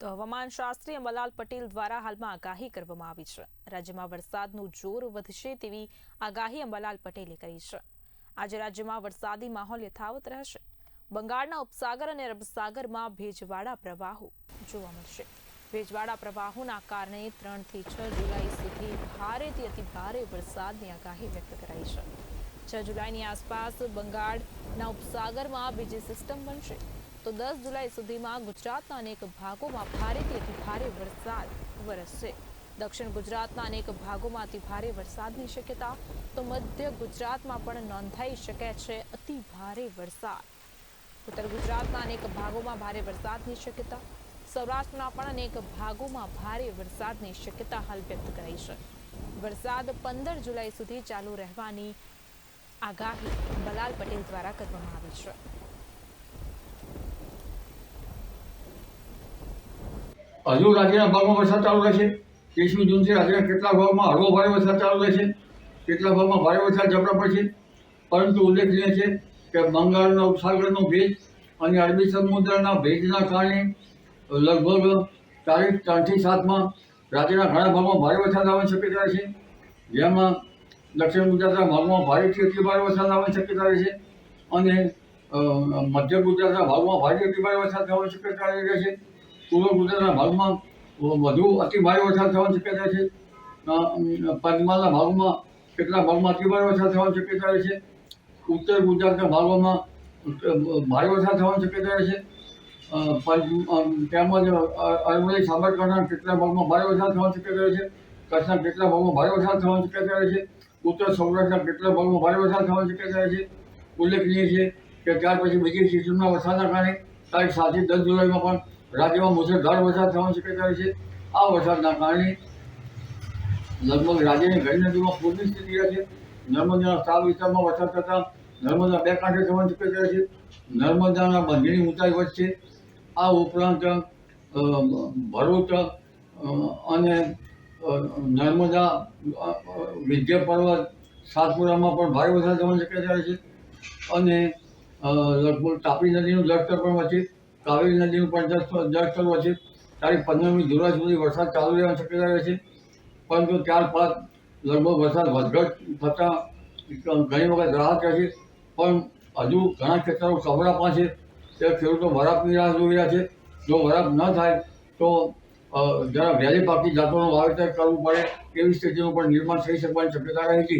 તો હવામાન શાસ્ત્રી અંબાલાલ પટેલ દ્વારા હાલમાં આગાહી કરવામાં આવી છે. રાજ્યમાં વરસાદનું જોર વધશે તેવી આગાહી અંબાલાલ પટેલે કરી છે. આજે રાજ્યમાં વરસાદી માહોલ યથાવત રહેશે. બંગાળના ઉપસાગર અને અરબસાગરમાં ભેજવાળા પ્રવાહો જોવા મળશે. ભેજવાળા પ્રવાહોના કારણે ત્રણથી છ જુલાઈ સુધી ભારેથી અતિ ભારે વરસાદની આગાહી વ્યક્ત કરાઈ છે. છ જુલાઈની આસપાસ બંગાળના ઉપસાગરમાં બીજી સિસ્ટમ બનશે. તો દસ જુલાઈ સુધીમાં ગુજરાતના અનેક ભાગોમાં ભારેથી અતિ ભારે વરસાદ વરસશે. દક્ષિણ ગુજરાતના અનેક ભાગોમાં અતિ ભારે વરસાદની શક્યતા, તો મધ્ય ગુજરાતમાં પણ નોંધાઈ શકે છે અતિ ભારે વરસાદ. ઉત્તર ગુજરાતના અનેક ભાગોમાં ભારે વરસાદની શક્યતા, સૌરાષ્ટ્રના પણ અનેક ભાગોમાં ભારે વરસાદની શક્યતા હાલ વ્યક્ત કરાઈ છે. વરસાદ પંદર જુલાઈ સુધી ચાલુ રહેવાની આગાહી બલાલ પટેલ દ્વારા કરવામાં આવી છે. હજુ રાજ્યના ભાગમાં વરસાદ ચાલુ રહેશે. ત્રીસમી જૂનથી રાજ્યના કેટલાક ભાગમાં હળવો ભારે વરસાદ ચાલુ રહેશે. કેટલાક ભાગમાં ભારે વરસાદ ઝપડા પડશે. પરંતુ ઉલ્લેખનીય છે કે બંગાળના ઉપસાગરનો ભેજ અને અરબી સમુદ્રના ભેજના કારણે લગભગ તારીખ ત્રણથી સાતમાં રાજ્યના ઘણા ભાગમાં ભારે વરસાદ આવવાની શક્યતા છે જેમાં દક્ષિણ ગુજરાતના ભાગમાં ભારેથી અતિ ભારે વરસાદ આવવાની શક્યતા રહેશે અને મધ્ય ગુજરાતના ભાગમાં ભારે અતિ ભારે વરસાદ થવાની શક્યતા રહેશે. પૂર્વ ગુજરાતના ભાગમાં વધુ અતિ ઓછા થવાની શક્યતા છે. પંચમહાલના ભાગમાં કેટલા ભાગમાં અતિ ઓછા થવાની શક્યતા રહે છે? ઉત્તર ગુજરાતના ભાગોમાં ભારે વરસાદ થવાની શક્યતા રહે છે તેમજ અરવલ્લી, સાબરકાંઠાના કેટલા ભાગમાં ભારે વરસાદ થવાની શક્યતા રહે છે? કચ્છના કેટલા ભાગમાં ભારે વરસાદ થવાની શક્યતા રહે છે? ઉત્તર સૌરાષ્ટ્રના કેટલા ભાગમાં ભારે વરસાદ થવાની શક્યતા રહે છે? ઉલ્લેખનીય છે કે ત્યાર પછી બીજી સિઝનમાં વરસાદના કારણે તારીખ સાતથી દસ જુલાઈમાં પણ રાજ્યમાં મુસળધાર વરસાદ થવાની શક્યતા છે. આ વરસાદના કારણે લગભગ રાજ્યની ઘણી નદીમાં પૂરની સ્થિતિ છે. નર્મદાના સાવ વિસ્તારમાં વરસાદ થતાં નર્મદા બે કાંઠે થવાની શક્યતા છે. નર્મદાના બંધની ઊંચાઈ વધશે આ ઉપરાંત ભરૂચ અને નર્મદા અ, પર્વત સાતપુરામાં પણ ભારે વરસાદ થવાની શક્યતા છે. અને લગભગ તાપી નદીનું જળસ્તર પણ વધશે કાવેરી નદીનું પણ જળસ્તર વધશે તારીખ પંદરમી જુલાઈ સુધી વરસાદ ચાલુ રહેવાની શક્યતા રહેશે છે. પરંતુ ત્યારબાદ લગભગ વરસાદ વધઘટ થતાં ઘણી વખત રાહત રહેશે પણ હજુ ઘણા ખેતરો કબડા પાસે તે ખેડૂતો વરાપની રાહ જોઈ રહ્યા છે. જો વરાપ ન થાય તો જરા વહેલી પાકી જાતોનું વાવેતર કરવું પડે એવી સ્થિતિનું પણ નિર્માણ થઈ શકવાની શક્યતા રહે છે.